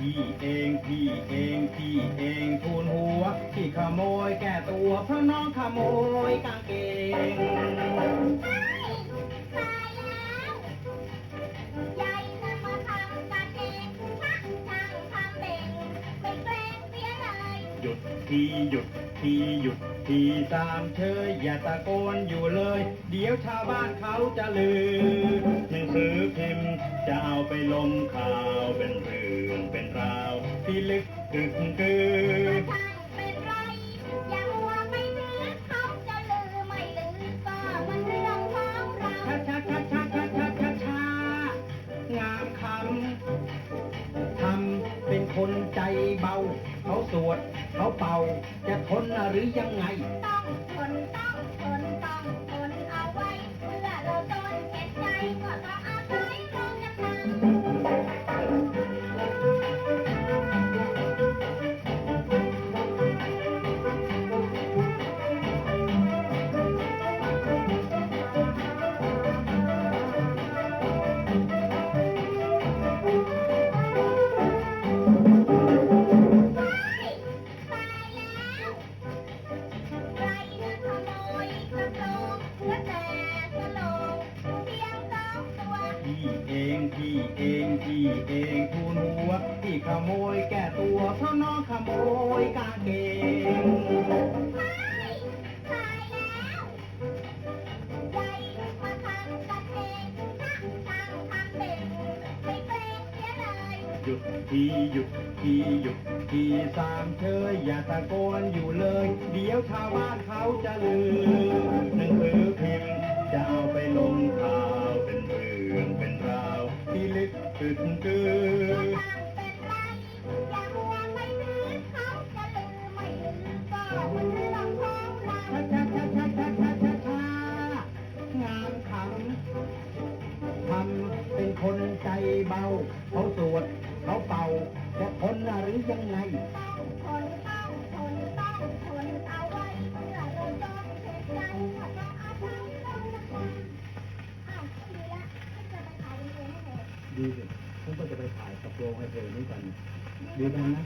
พี่เองพี่เองพี่เองทูนหัวที่ขโมยแก้ตัวเพราะน้องขโมยกางเกงตายแล้วยายจะมาทำกันเองชักช่างทำเองไม่เกรงเสียเลยหยุดทีหยุดทีหยุดทีตามเชยอย่าตะโกนอยู่เลย เดี๋ยวชาวบ้านเขาจะลือหนังสือพิมพ์จะเอาไปลงข่าว ลึกกึกกือช่างเป็นไรอย่ามัวไปนึกเขาจะลือไม่ลือก็มันเรื่องของเราช้าช้าช้าช้าช้าช้าช้าช้างามคำทำเป็นคนใจเบา เขาสวด เขาเป่า จะทนหรือยังไง ต้องทนต้องทน เองพี่เองพี่เองทูนหัวที่ขโมยแก้ตัวเพราะน้องขโมยกางเกงไม่ตายแล้วใหญ่มาทำกันเองชักช่างทำเองไม่เกรงเสียเลยหยุดทีหยุดทีหยุดทีสามเชยอย่าตะโกนอยู่เลย เดี๋ยวชาวบ้านเขาจะลือหนังสือพิมพ์จะเอา ใจเบาเขาสวดเขาเป่าจะทนหรือยังไงต้องทนต้องทนต้องทนเอาไว้เมื่อเราจนเสียใจก็ต้องอาศัยเรานะคะอ้าวดีละจะไปขายเองให้หมดดีสิผมก็จะไปถ่ายกับโรงไอเทอร์นี้กันดีกันนะ